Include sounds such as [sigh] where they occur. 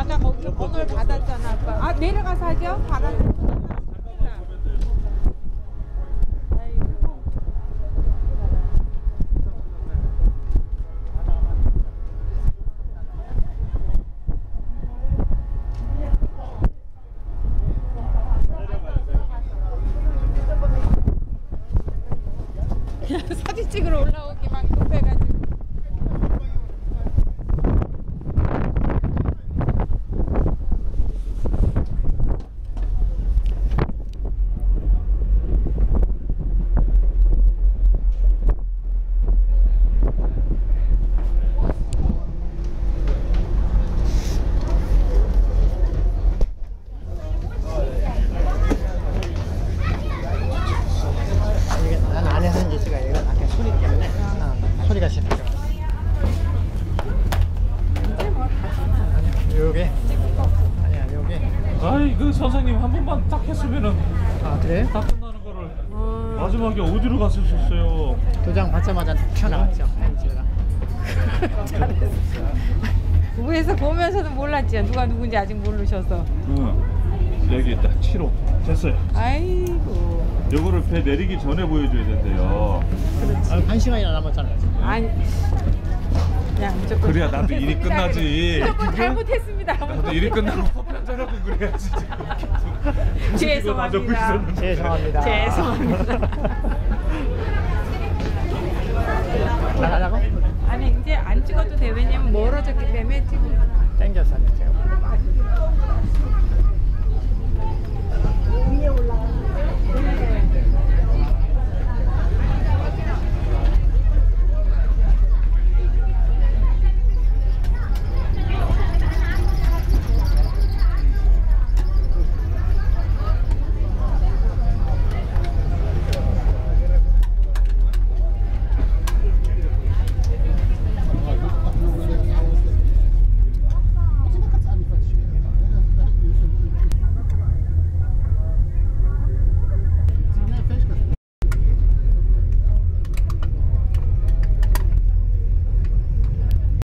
바다 거기서 번호를 받았잖아 아빠. 아 내려가서 하죠? 바다 [laughs] 사진 찍으러 올라오기만 급해가지고 이게 난 안에서 이제 제가 이거 아까 소리 때문에 어, 소리가 싫어. 요게 아니야 요게 아이 그 선생님 한 번만 딱 했으면은 아 그래? 다 끝나는 거를 마지막에 어디로 갔었어요? 도장 받자마자 튀어나왔죠 엔지가 위에서 [laughs] 보면서도 몰랐지 누가 누군지 아직 모르셔서 응. 여기 있다 7호 됐어요. 아이고 요거를 배 내리기 전에 보여줘야 된대요. 아, 한 시간이나 남았잖아요 지금. 아니 그래야 나도 일이 끝나지. 무조건 잘못했습니다 나도 일이 끝나고 커피 한잔 하고 그래야지. 죄송합니다 죄송합니다 죄송합니다 나가자고? 아니 이제 안 찍어도 돼 왜냐면 멀어졌기 때문에 지금 땡겨서 위